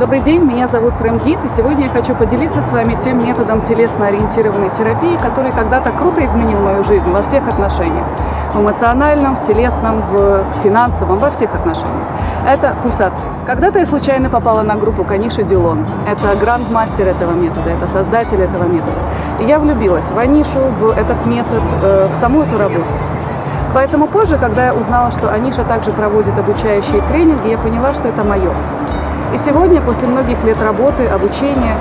Добрый день, меня зовут Крем-гид, и сегодня я хочу поделиться с вами тем методом телесно-ориентированной терапии, который когда-то круто изменил мою жизнь во всех отношениях. В эмоциональном, в телесном, в финансовом, во всех отношениях. Это пульсация. Когда-то я случайно попала на группу Каниша Дилон. Это грандмастер этого метода, это создатель этого метода. И я влюбилась в Анишу, в этот метод, э, в саму эту работу. Поэтому позже, когда я узнала, что Аниша также проводит обучающие тренинги, я поняла, что это мое. И сегодня, после многих лет работы, обучения,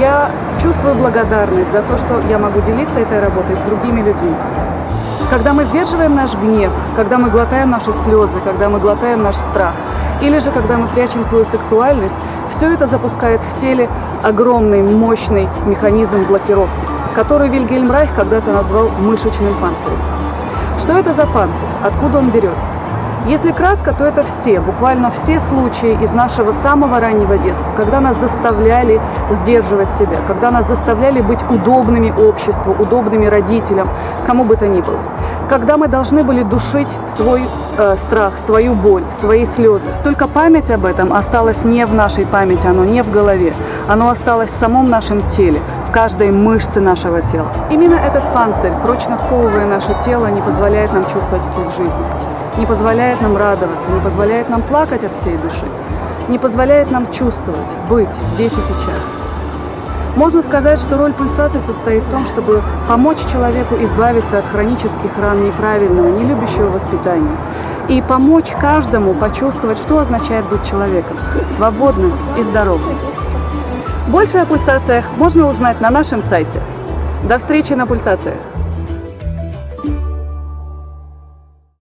я чувствую благодарность за то, что я могу делиться этой работой с другими людьми. Когда мы сдерживаем наш гнев, когда мы глотаем наши слезы, когда мы глотаем наш страх, или же когда мы прячем свою сексуальность, все это запускает в теле огромный, мощный механизм блокировки, который Вильгельм Райх когда-то назвал мышечным панцирем. Что это за панцирь? Откуда он берется? Если кратко, то это все, буквально все случаи из нашего самого раннего детства, когда нас заставляли сдерживать себя, когда нас заставляли быть удобными обществу, удобными родителям, кому бы то ни было. Когда мы должны были душить свой э, страх, свою боль, свои слезы. Только память об этом осталась не в нашей памяти, оно не в голове. Оно осталось в самом нашем теле, в каждой мышце нашего тела. Именно этот панцирь, прочно сковывая наше тело, не позволяет нам чувствовать вкус жизни не позволяет нам радоваться, не позволяет нам плакать от всей души, не позволяет нам чувствовать, быть здесь и сейчас. Можно сказать, что роль пульсации состоит в том, чтобы помочь человеку избавиться от хронических ран неправильного, нелюбящего воспитания и помочь каждому почувствовать, что означает быть человеком, свободным и здоровым. Больше о пульсациях можно узнать на нашем сайте. До встречи на пульсациях!